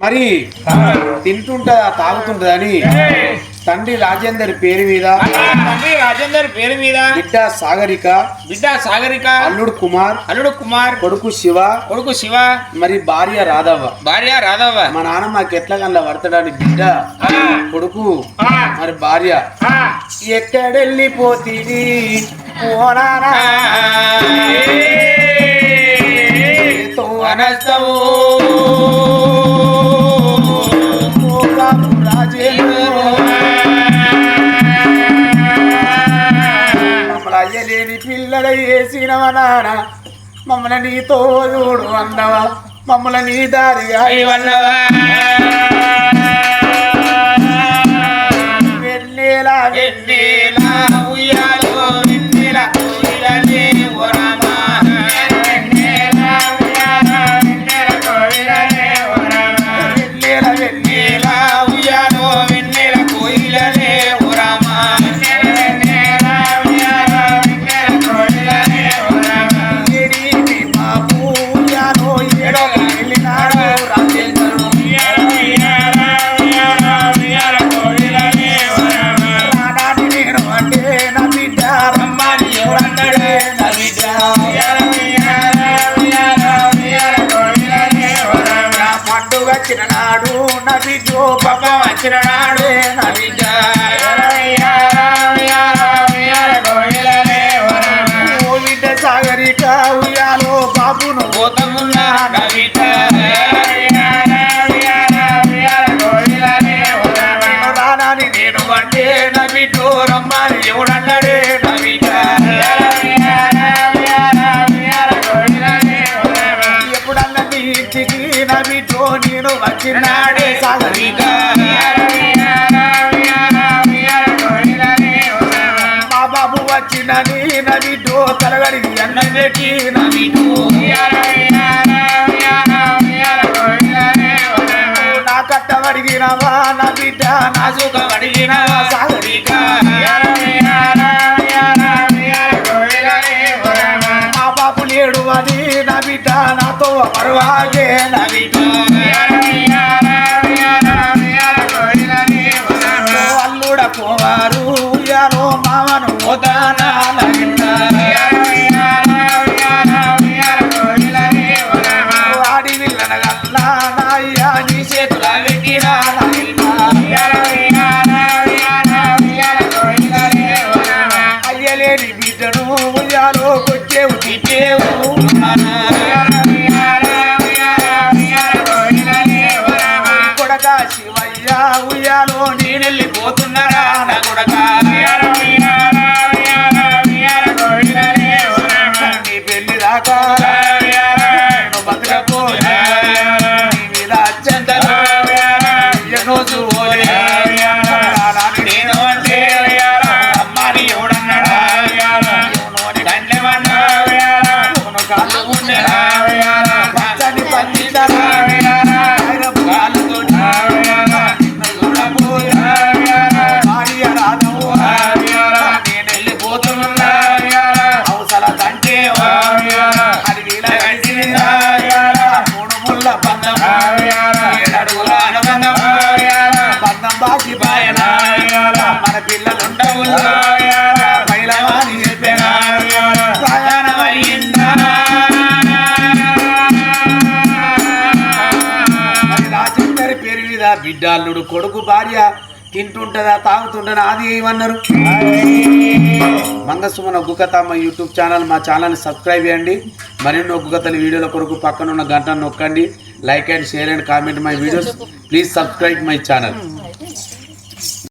మరి తింటుంటదా తాగుతుంటదని తండ్రి రాజేందర్ పేరు మీద తండ్రి రాజేందర్ పేరు మీద బిడ్డ సాగరిక బిడ్డ సాగరిక అల్లుడు కుమార్ అల్లుడు కుమార్ కొడుకు శివ కొడుకు శివ మరి భార్య రాధవ. భార్య రాధవ. మా నాన్న మాకు ఎట్లా కల్లా పడతాడని బిడ్డ కొడుకు మరి భార్య. ఎక్కడెళ్ళిపోతుంది వనస్తవు మమ్మల్ని అయ్యలేని పిల్లల వేసినవ నాన్న మమ్మల్ని నీతో చూడు అన్నవా మమ్మల్ని నీ దారి వల్లవా వెళ్ళేలా వెన్నెల పండుగ వచ్చిన నాడు నా చిరనాడే మా బాబు వచ్చినని నా బిడ్డో తలగడికి అన్నం పెట్టి నా బిడ్డో నా కట్టబడిగినవా నా బిడ్డ నా సుఖం అడిగినవా బాబు లేడు నాతో పర్వాగే నవిట అల్లుడ పోవారు కొడక శివయ్య ఉయ్యాలో నేనెళ్ళిపోతున్నా. మన పిల్లలుండవు రాజేందర్ పేరు మీద బిడ్డ అల్లుడు కొడుకు భార్య తింటుంటదా తాగుతుంటదా అది ఏమన్నారు మంగసుమన గుకతమ్మ యూట్యూబ్ ఛానల్ మా ఛానల్ని సబ్స్క్రైబ్ చేయండి. మరిన్ని గుకతల వీడియోల కొరకు పక్కన ఉన్న గంట నొక్కండి. Like and share and comment. My videos please subscribe my channel